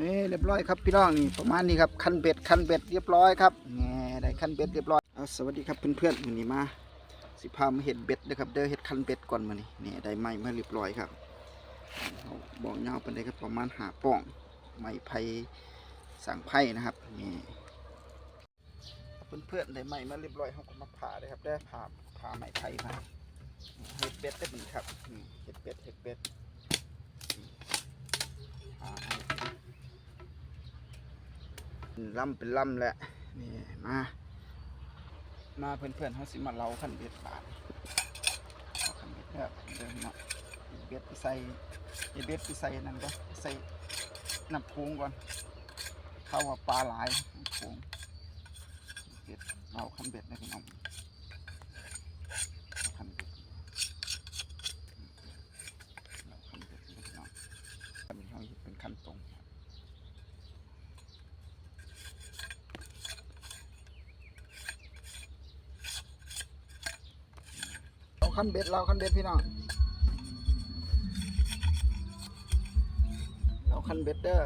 นี่เรียบร้อยครับพี่น้องนี่ประมาณนี้ครับคันเบ็ดคันเบ็ดเรียบร้อยครับแหน่ได้คันเบ็ดเรียบร้อยเอาสวัสดีครับเพื่อนๆวันนี้มา สิพามาเห็ดเบ็ดนะครับเด้อเห็ดคันเบ็ดก่อนมานี่นี่ได้ไม้มาเรียบร้อยครับเอาบอกยาวไปเลยครับประมาณหาป้องไม้ไผ่สั่งไผ่นะครับนี่เพื่อนๆได้ไม้มาเรียบร้อยเขาก็มาผ่าเลยครับได้ผ่าผ่าไม้ไผ่มาเห็ดเบ็ดได้เป็นครับเห็ดเบ็ดเห็ดเบ็ดผ่าให้ เป็น ลำเป็นลำแหละนี่มา มาเพื่อนๆเขาสิมาเล่าขันเบ็ดบาทขันเบ็ดแบบเดินเนาะเบ็ดไปใส่เอาเบ็ดไปใส่นั่นก็ใส่น้ำพุงก่อนเข้าว่าปลาหลายพุงเบ็ดเราขันเบ็ดนะพี่น้องเอาขันเบ็ดเราขันเบ็ดนะพี่น้องขันเขาเป็นขันตรง คันเบ็ดเราคันเบ็ดพี่น้องเราคันเบ็ดเด้อ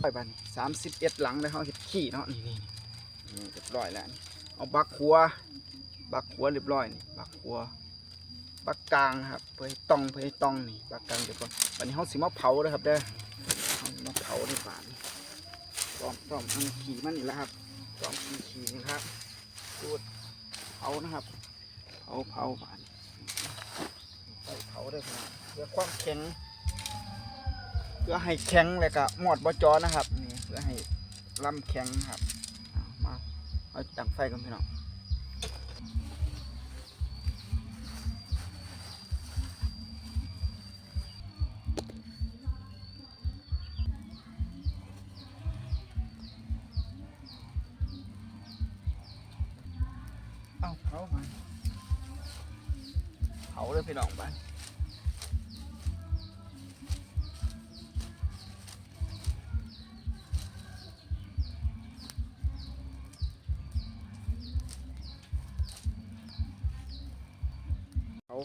ไปบ้านสามสิบเอ็ดหลังเลยเขาเห็ดขี้เนาะนี่นี่เรียบร้อยแล้วนี่เอาบักขัว บักขัวเรียบร้อยนี่บักขัวบักกลางครับเพื่อตองเพื่อตองนี่บักกลางเดี๋ยวก่อนวันนี้เขาสิมาเผาเลยครับเด้อเอามาเผาในป่านต้อมต้อมอันขี่มันนี่แหละครับต้อมอันขี่นี่ครับพูดเผานะครับเผาเผาป่านเผาได้ขนาดเพื่อความแข็ง พื่อให้แข็งเลยก็หมอดบอจอนะครับนี่เพื่อให้ลำแข็งครับมาเอาจังไฟกันพี่น้องเอาเผามาเผาเลยพี่น้องไป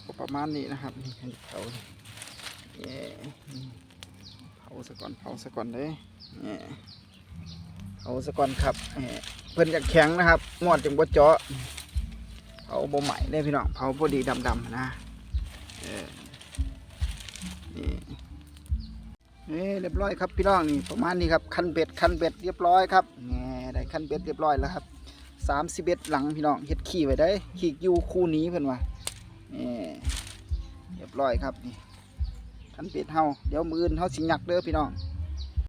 ก็ประมาณนี้นะครับนี่เผาเย่นี่เผาสะก่อนเผาสะก่อนเลยนี่เผาสะก่อนครับนี่เพิ่นจะแข็งนะครับงอดจังบ่เจาะเผาบ่ใหม่ได้พี่น้องเผาพอดีดำๆนะเออนี่นี่เรียบร้อยครับพี่น้องนี่ประมาณนี้ครับคันเบ็ดคันเบ็ดเรียบร้อยครับนี่ได้คันเบ็ดเรียบร้อยแล้วครับสามสิบเอ็ดหลังพี่น้องเฮ็ดขี้ไว้ได้ขี้อยู่คู่นี้เพิ่อนว่า นี่เรียบร้อยครับนี่ขันเป็ดเฮาเดี๋ยวมืออื่นเฮาสิหยักเด้อพี่น้อง